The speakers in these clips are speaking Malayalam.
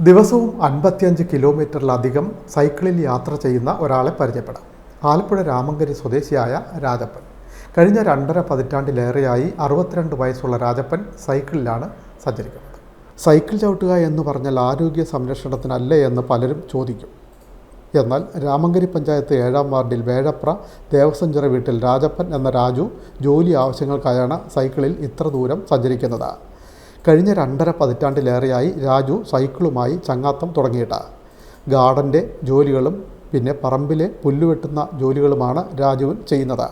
ദിവസവും അൻപത്തിയഞ്ച് കിലോമീറ്ററിലധികം സൈക്കിളിൽ യാത്ര ചെയ്യുന്ന ഒരാളെ പരിചയപ്പെടാം. ആലപ്പുഴ രാമങ്കരി സ്വദേശിയായ രാജപ്പൻ. കഴിഞ്ഞ രണ്ടര പതിറ്റാണ്ടിലേറെയായി അറുപത്തിരണ്ട് വയസ്സുള്ള രാജപ്പൻ സൈക്കിളിലാണ് സഞ്ചരിക്കുന്നത്. സൈക്കിൾ ചവിട്ടുക എന്ന് പറഞ്ഞാൽ ആരോഗ്യ സംരക്ഷണത്തിനല്ലേ എന്ന് പലരും ചോദിക്കും. എന്നാൽ രാമങ്കരി പഞ്ചായത്ത് ഏഴാം വാർഡിൽ വേഴപ്ര ദേവസഞ്ചിറ വീട്ടിൽ രാജപ്പൻ എന്ന രാജു ജോലി ആവശ്യങ്ങൾക്കായാണ് സൈക്കിളിൽ ഇത്ര ദൂരം സഞ്ചരിക്കുന്നത്. കഴിഞ്ഞ രണ്ടര പതിറ്റാണ്ടിലേറെയായി രാജു സൈക്കിളുമായി ചങ്ങാത്തം തുടങ്ങിയിട്ട്. ഗാർഡന്റെ ജോലികളും പിന്നെ പറമ്പിലെ പുല്ലുവെട്ടുന്ന ജോലികളുമാണ് രാജുവിൻ ചെയ്യുന്നത്.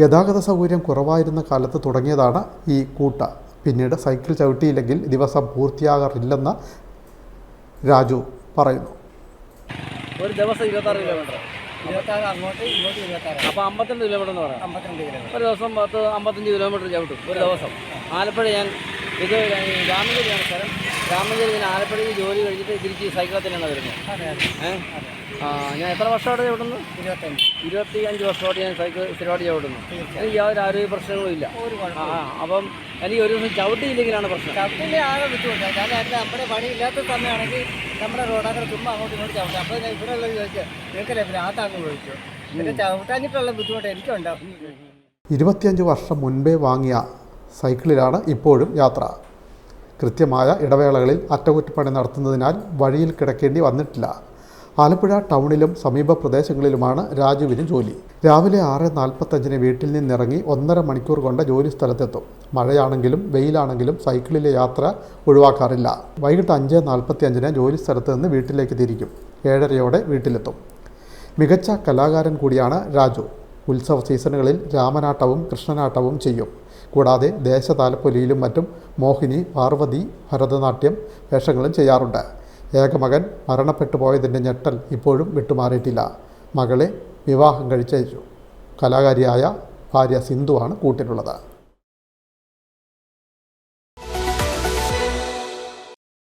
ഗതാഗത സൗകര്യം കുറവായിരുന്ന കാലത്ത് തുടങ്ങിയതാണ് ഈ കൂട്ട. പിന്നീട് സൈക്കിൾ ചവിട്ടിയില്ലെങ്കിൽ ദിവസം പൂർത്തിയാകാറില്ലെന്ന് രാജു പറയുന്നു. ഒരു ദിവസം ഇരുപത്താറ് കിലോമീറ്റർ ഇരുപത്താറ് അങ്ങോട്ട് ഇങ്ങോട്ട് ഇരുപത്താറ്. അപ്പോൾ അമ്പത്തിരണ്ട് കിലോമീറ്റർ എന്ന് പറയാം. അമ്പത്തിരണ്ട് കിലോമീറ്റർ ഒരു ദിവസം പത്ത് അമ്പത്തഞ്ച് കിലോമീറ്റർ ചവിട്ടും ഒരു ദിവസം. ആലപ്പുഴ ഞാൻ ഇത് രാമഗിരിയാണ് സ്ഥലം. രാമഗിരി ഞാൻ ആലപ്പുഴയിൽ ജോലി കഴിഞ്ഞിട്ട് തിരിച്ച് സൈക്കിളിൽ തന്നെയാണ് വരുന്നത്. അതെ അതെ. ഏഹ് ആ ഞാൻ എത്ര വർഷമായിട്ട് ചവിടുന്നു ഇരുപത്തഞ്ച്. ഇരുപത്തി അഞ്ച് വർഷമായിട്ട് ഞാൻ സൈക്കിൾ സ്ഥിരമായിട്ട് ചവിടുന്നു എനിക്ക് യാതൊരു ആരോഗ്യ പ്രശ്നങ്ങളും ഇല്ല. ആ അപ്പം എനിക്ക് ഒരു ദിവസം ചവിട്ടിയില്ലെങ്കിലാണ് പ്രശ്നം. ചവിട്ടില്ല ആകെ ബുദ്ധിമുട്ടാണ്. കാരണം അതിന് നമ്മുടെ പണി ഇല്ലാത്ത സമയമാണെങ്കിൽ നമ്മുടെ റോഡൊക്കെ ചുമ്മാ അങ്ങോട്ടും ഇങ്ങോട്ട് ചവിട്ടാം. അപ്പോൾ ഞാൻ ഇവിടെ ഉള്ളത് ചോദിച്ചു നിങ്ങൾക്കല്ലേ പിന്നെ ആ താങ്ങ് ചോദിച്ചു? പിന്നെ ചവിട്ടാഞ്ഞിട്ടുള്ള ബുദ്ധിമുട്ട് എനിക്കുണ്ടാവും ഇരുപത്തിയഞ്ച് വർഷം മുൻപേ വാങ്ങിയ സൈക്കിളിലാണ് ഇപ്പോഴും യാത്ര. കൃത്യമായ ഇടവേളകളിൽ അറ്റകുറ്റപ്പണി നടത്തുന്നതിനാൽ വഴിയിൽ കിടക്കേണ്ടി വന്നിട്ടില്ല. ആലപ്പുഴ ടൗണിലും സമീപ പ്രദേശങ്ങളിലുമാണ് രാജുവിന് ജോലി. രാവിലെ ആറ് നാൽപ്പത്തഞ്ചിന് വീട്ടിൽ നിന്നിറങ്ങി ഒന്നര മണിക്കൂർ കൊണ്ട് ജോലി സ്ഥലത്തെത്തും. മഴയാണെങ്കിലും വെയിലാണെങ്കിലും സൈക്കിളിലെ യാത്ര ഒഴിവാക്കാറില്ല. വൈകിട്ട് അഞ്ച് നാൽപ്പത്തി അഞ്ചിന് ജോലി സ്ഥലത്ത് നിന്ന് വീട്ടിലേക്ക് തിരിക്കും. ഏഴരയോടെ വീട്ടിലെത്തും. മികച്ച കലാകാരൻ കൂടിയാണ് രാജു. ഉത്സവ സീസണുകളിൽ രാമനാട്ടവും കൃഷ്ണനാട്ടവും ചെയ്യും. കൂടാതെ ദേശതാലപ്പൊലിയിലും മറ്റും മോഹിനി പാർവതി ഭരതനാട്യം വേഷങ്ങളും ചെയ്യാറുണ്ട്. ഏകമകൻ മരണപ്പെട്ടു പോയതിന്റെ ഞെട്ടൽ ഇപ്പോഴും വിട്ടുമാറിയിട്ടില്ല. മകളെ വിവാഹം കഴിച്ചയച്ചു കലാകാരിയായ ഭാര്യ സിന്ധുവാണ് കൂട്ടിനുള്ളത്